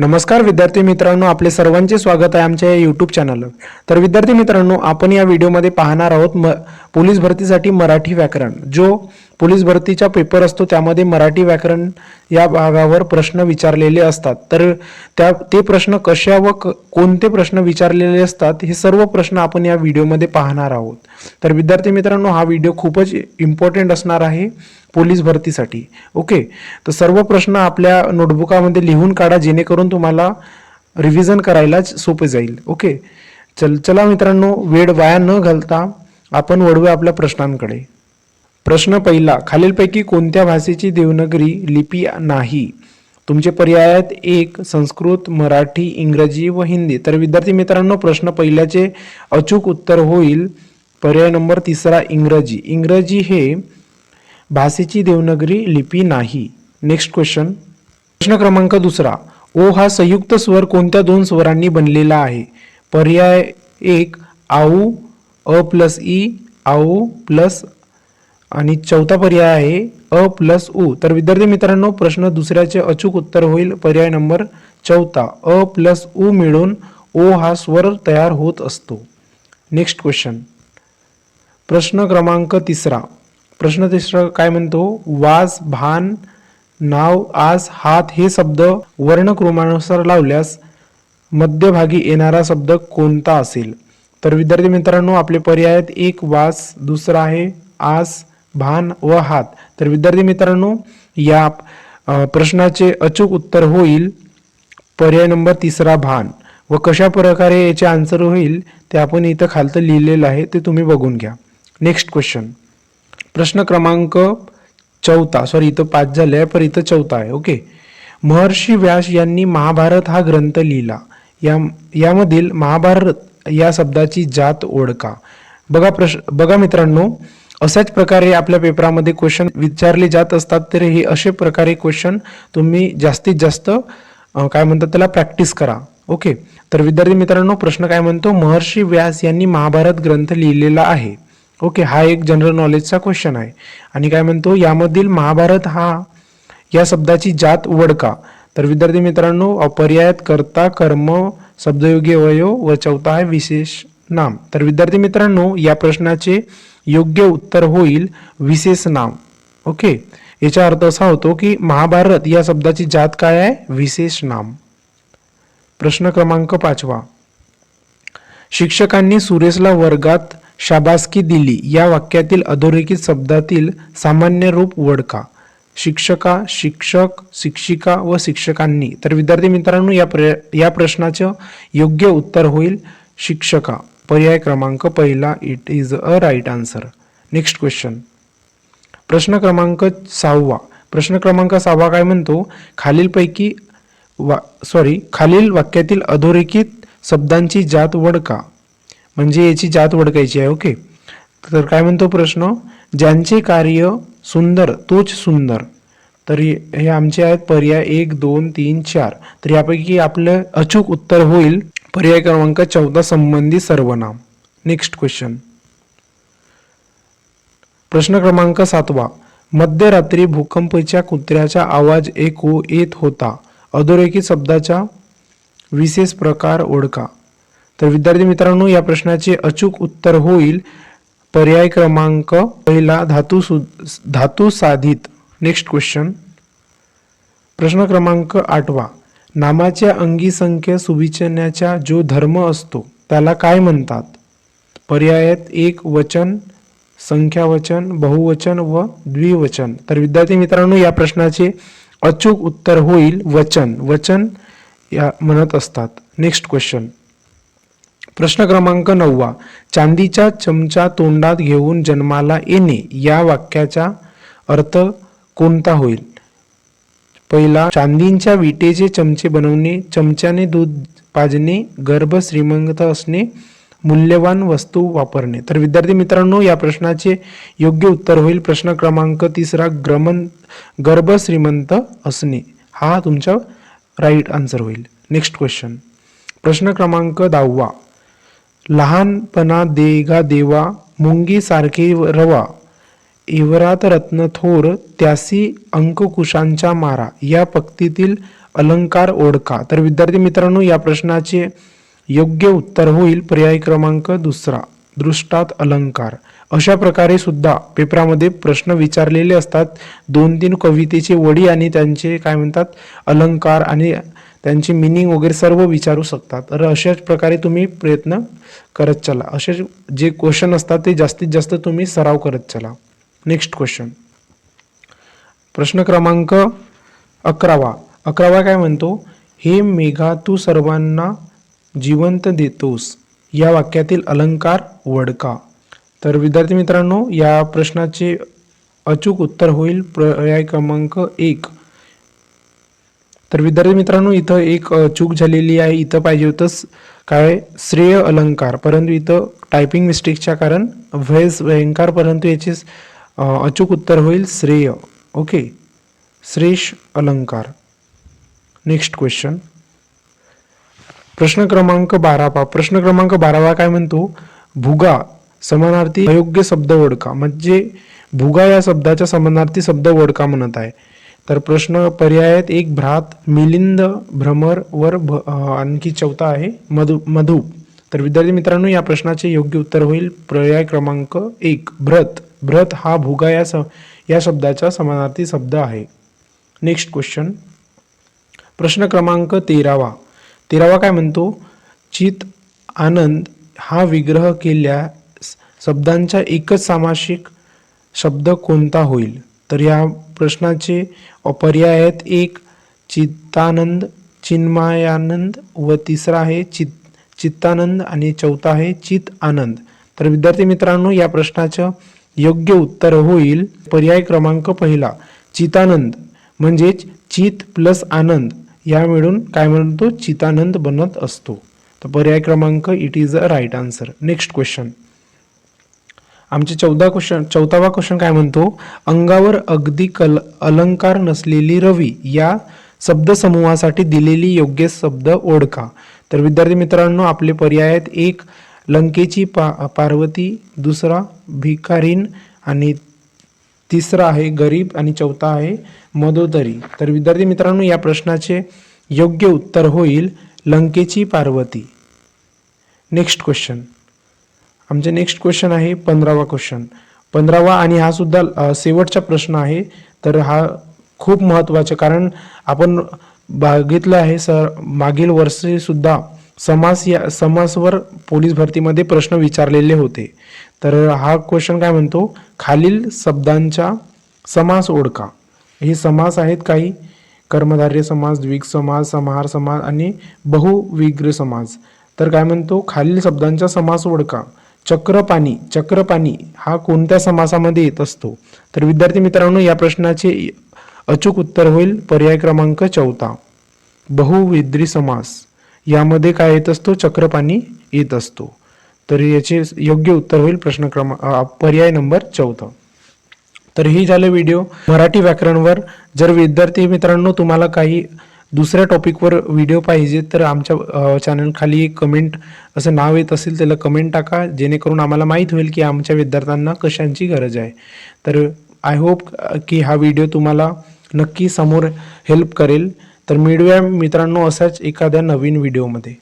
नमस्कार विद्यार्थी मित्रांनो आपले सर्वांचे स्वागत आहे आमच्या या यूट्यूब चॅनलवर तर विद्यार्थी मित्रांनो आपण या व्हिडिओमध्ये पाहणार आहोत म पोलीस भरतीसाठी मराठी व्याकरण. जो पोलीस भरतीचा पेपर असतो त्यामध्ये मराठी व्याकरण या भागावर प्रश्न विचारलेले असतात. तर त्या ते प्रश्न कशा व कोणते प्रश्न विचारलेले असतात हे सर्व प्रश्न आपण या व्हिडिओमध्ये पाहणार आहोत. तर विद्यार्थी मित्रांनो हा व्हिडिओ खूपच इम्पॉर्टंट असणार आहे. पोलीस भरतीसाठी. ओके? तर सर्व प्रश्न आपल्या नोटबुकामध्ये लिहून काढा जेणेकरून तुम्हाला रिव्हिजन करायलाच सोपे जाईल. ओके? चल चला मित्रांनो वेळ वाया न घालता आपण वळूया आपल्या प्रश्नांकडे. प्रश्न पहिला खालीलपैकी कोणत्या भाषेची देवनागरी लिपी नाही? तुमचे पर्याय आहेत एक संस्कृत मराठी इंग्रजी व हिंदी. तर विद्यार्थी मित्रांनो प्रश्न पहिल्याचे अचूक उत्तर होईल. पर्याय नंबर तिसरा इंग्रजी. इंग्रजी हे भाषेची देवनागरी लिपी नाही. नेक्स्ट क्वेश्चन प्रश्न क्रमांक दुसरा. ओ हा संयुक्त स्वर कोणत्या दोन स्वरांनी बनलेला आहे? पर्याय एक आऊ अ प्लस ई आऊ प्लस आणि चौथा पर्याय आहे अ प्लस उ तर विद्यार्थी मित्रांनो प्रश्न दुसऱ्याचे अचूक उत्तर होईल. पर्याय नंबर चौथा. अ प्लस उ मिळून ओ हा स्वर तयार होत असतो. नेक्स्ट क्वेश्चन प्रश्न क्रमांक तिसरा. प्रश्न तिसरा काय म्हणतो? वास भान नाव आस हात हे शब्द वर्णक्रमानुसार लावल्यास मध्यभागी येणारा शब्द कोणता असेल? तर विद्यार्थी मित्रांनो आपले पर्याय आहेत एक वास दुसरा आहे आस भान व हात. तर विद्यार्थी मित्रांनो या प्रश्नाचे अचूक उत्तर होईल पर्याय नंबर तिसरा भान. व कशा प्रकारे याचे आन्सर होईल ते आपण इथं खालतं लिहिलेलं आहे ते तुम्ही बघून घ्या. नेक्स्ट क्वेश्चन प्रश्न क्रमांक चौथा. सॉरी इथं पाच झाले आहे पर इथं चौथा आहे. ओके महर्षी व्यास यांनी महाभारत हा ग्रंथ लिहिला. या यामधील महाभारत या शब्दाची जात ओळखा. बघा प्रश्न बघा मित्रांनो अशाच प्रकारे आपल्या पेपरामध्ये क्वेश्चन विचारले जात असतात तर हे असे प्रकारे क्वेश्चन तुम्ही जास्तीत जास्त काय म्हणतात त्याला प्रॅक्टिस करा. ओके तर विद्यार्थी मित्रांनो प्रश्न काय म्हणतो? महर्षी व्यास यांनी महाभारत ग्रंथ लिहिलेला आहे. ओके हा एक जनरल नॉलेजचा क्वेश्चन आहे. आणि काय म्हणतो यामधील महाभारत हा या शब्दाची जात वडका. तर विद्यार्थी मित्रांनो अपर्यायात कर्ता कर्म शब्दयोगी अवयव व चौथा आहे विशेष नाम. तर विद्यार्थी मित्रांनो या प्रश्नाचे योग्य उत्तर होईल विशेष नाम. ओके याचा अर्थ असा होतो की महाभारत या शब्दाची जात काय आहे? विशेष नाम. प्रश्न क्रमांक पाचवा. शिक्षकांनी सुरेशला वर्गात शाबासकी दिली. या वाक्यातील अधोरेखित शब्दातील सामान्य रूप वडका शिक्षका शिक्षक शिक्षिका व शिक्षकांनी. तर विद्यार्थी मित्रांनो या प्र या प्रश्नाचं योग्य उत्तर होईल. शिक्षका पर्याय क्रमांक पहिला. It is a right answer next question प्रश्न क्रमांक सहावा. प्रश्न क्रमांक सहावा काय म्हणतो? खालीलपैकी वा सॉरी खालील वाक्यातील अधोरेखित शब्दांची जात वडका म्हणजे याची जात वडकायची आहे ओके? तर काय म्हणतो प्रश्न? ज्यांचे कार्य सुंदर तोच सुंदर. तर हे आमचे आहेत पर्याय एक दोन तीन चार. तर यापैकी आपलं अचूक उत्तर होईल. पर्याय क्रमांक चौदा संबंधी सर्वनाम. नेक्स्ट क्वेश्चन प्रश्न क्रमांक सातवा. मध्यरात्री भूकंपाच्या कुत्र्याचा आवाज ऐकू येत होता. अधोरेखित शब्दाचा विशेष प्रकार ओळखा. तर विद्यार्थी मित्रांनो या प्रश्नाचे अचूक उत्तर होईल. पर्याय क्रमांक पहिला धातू सु धातू साधित. नेक्स्ट क्वेश्चन प्रश्न क्रमांक आठवा. नामाच्या अंगी संख्या सुविचण्याचा जो धर्म असतो त्याला काय म्हणतात? पर्यायात एक वचन संख्यावचन बहुवचन व द्विवचन. तर विद्यार्थी मित्रांनो या प्रश्नाचे अचूक उत्तर होईल वचन. वचन या म्हणत असतात. नेक्स्ट क्वेश्चन प्रश्न क्रमांक नववा. चांदीचा चमचा तोंडात घेऊन जन्माला येणे या वाक्याचा अर्थ कोणता होईल? पहिला चांदींच्या विटेचे चमचे बनवणे चमच्याने दूध पाजणे गर्भ श्रीमंत असणे मूल्यवान वस्तू वापरणे. तर विद्यार्थी मित्रांनो या प्रश्नाचे योग्य उत्तर होईल प्रश्न क्रमांक तिसरा ग्रमन गर्भ श्रीमंत असणे. हा तुमचा राईट आन्सर होईल. Next question. प्रश्न क्रमांक दहावा. लहानपणा देगा देवा मुंगीसारखे रवा इवरात रत्न थोर त्यासी अंकुशांचा मारा या पक्तीतील अलंकार ओळखा. तर विद्यार्थी मित्रांनो या प्रश्नाचे योग्य उत्तर होईल. पर्याय क्रमांक दुसरा दृष्टात अलंकार. अशा प्रकारे सुद्धा पेपरामध्ये प्रश्न विचारलेले असतात. दोन तीन कवितेचे वडी आणि त्यांचे काय म्हणतात? अलंकार आणि त्यांची मिनिंग वगैरे सर्व विचारू शकतात. तर अशाच प्रकारे तुम्ही प्रयत्न करत चला. असे जे क्वेश्चन असतात ते जास्तीत जास्त तुम्ही सराव करत चला. नेक्स्ट क्वेश्चन प्रश्न क्रमांक अकरावा. अकरावा काय म्हणतो? हे मेघा तू सर्वांना जिवंत देतोस. या वाक्यातील अलंकार वडका. तर विद्यार्थी मित्रांनो या प्रश्नाचे अचूक उत्तर होईल पर्याय क्रमांक एक. तर विद्यार्थी मित्रांनो इथं एक चूक झालेली आहे इथं पाहिजे होतं काय? श्रेय अलंकार. परंतु इथं टायपिंग मिस्टेकच्या कारण व्हेस व्यंकार परंतु याचे अचूक उत्तर होईल श्रेय. ओके? श्रेष अलंकार. नेक्स्ट क्वेश्चन प्रश्न क्रमांक बारावा प्रश्न क्रमांक बारावा काय म्हणतो? भुगा. समानार्थी अयोग्य शब्द ओळखा. म्हणजे भुगा या शब्दाच्या समानार्थी शब्द ओळखा म्हणत आहे. तर प्रश्न पर्यायात एक भ्रात मिलिंद भ्रमर वर भ- आणखी चौथा आहे मधु मधु. तर विद्यार्थी मित्रांनो या प्रश्नाचे योग्य उत्तर होईल पर्याय क्रमांक एक भ्रत. भ्रत हा भुगा या स या शब्दाचा समानार्थी शब्द आहे. नेक्स्ट क्वेश्चन प्रश्न क्रमांक तेरावा. तेरावा काय म्हणतो? चित आनंद हा विग्रह केल्या शब्दांचा एकच सामासिक शब्द कोणता होईल? तर या प्रश्नाचे पर्याय आहेत. एक चित्तानंद चिन्मायानंद व तिसरा आहे चित चित्तानंद आणि चौथा आहे चित आनंद तर विद्यार्थी मित्रांनो या प्रश्नाचं योग्य उत्तर होईल. पर्याय क्रमांक पहिला चितानंद म्हणजेच चित प्लस आनंद. या मिळून काय म्हणतो? चितानंद बनत असतो. तर पर्याय क्रमांक it is a right answer. Next question. आमचे चौदा क्वेश्चन चौथावा क्वेश्चन काय म्हणतो? अंगावर अगदी कल अलंकार नसलेली रवी या शब्दसमूहासाठी दिलेली योग्य शब्द ओळखा. तर विद्यार्थी मित्रांनो आपले पर्याय आहेत. एक लंकेची पा पार्वती दुसरा भिकारीन आणि तिसरा आहे गरीब आणि चौथा आहे मदोदरी तर विद्यार्थी मित्रांनो या प्रश्नाचे योग्य उत्तर होईल लंकेची पार्वती. नेक्स्ट क्वेश्चन आमचे नेक्स्ट क्वेश्चन आहे पंधरावा क्वेश्चन पंधरावा आणि हा सुद्धा शेवटचा प्रश्न आहे. तर हा खूप महत्त्वाचा कारण आपण बघितलं आहे सर मागील वर्षी सुद्धा समास या समासवर पोलीस भरतीमध्ये प्रश्न विचारलेले होते. तर हा क्वेश्चन काय म्हणतो? खालील शब्दांचा समास ओळखा. हे समास आहेत काही. कर्मधार्य समास द्विग समास समाहार समास आणि बहुविग्र समास. तर काय म्हणतो? खालील शब्दांचा समास ओळखा. चक्रपाणी चक्रपाणी हा कोणत्या समासामध्ये येत असतो? तर विद्यार्थी मित्रांनो या प्रश्नाचे अचूक उत्तर होईल. पर्याय क्रमांक चौथा. बहुविद्री समास. यामध्ये काय येत असतो? चक्रपाणी येत असतो. तर याचे योग्य उत्तर होईल प्रश्न क्रमांक पर्याय नंबर चौथा. तर हे झालं व्हिडिओ. मराठी व्याकरणवर जर विद्यार्थी मित्रांनो तुम्हाला काही दुसऱ्या टॉपिकवर व्हिडिओ पाहिजे तर आमच्या चॅनल खाली एक कमेंट असं नाव येत असेल त्याला कमेंट टाका जेणेकरून आम्हाला माहीत होईल की आमच्या विद्यार्थ्यांना कशांची गरज आहे. तर आय होप की हा व्हिडिओ तुम्हाला नक्की समोर हेल्प करेल. तर मिळूया मित्रांनो असाच एखाद्या नवीन व्हिडिओमध्ये.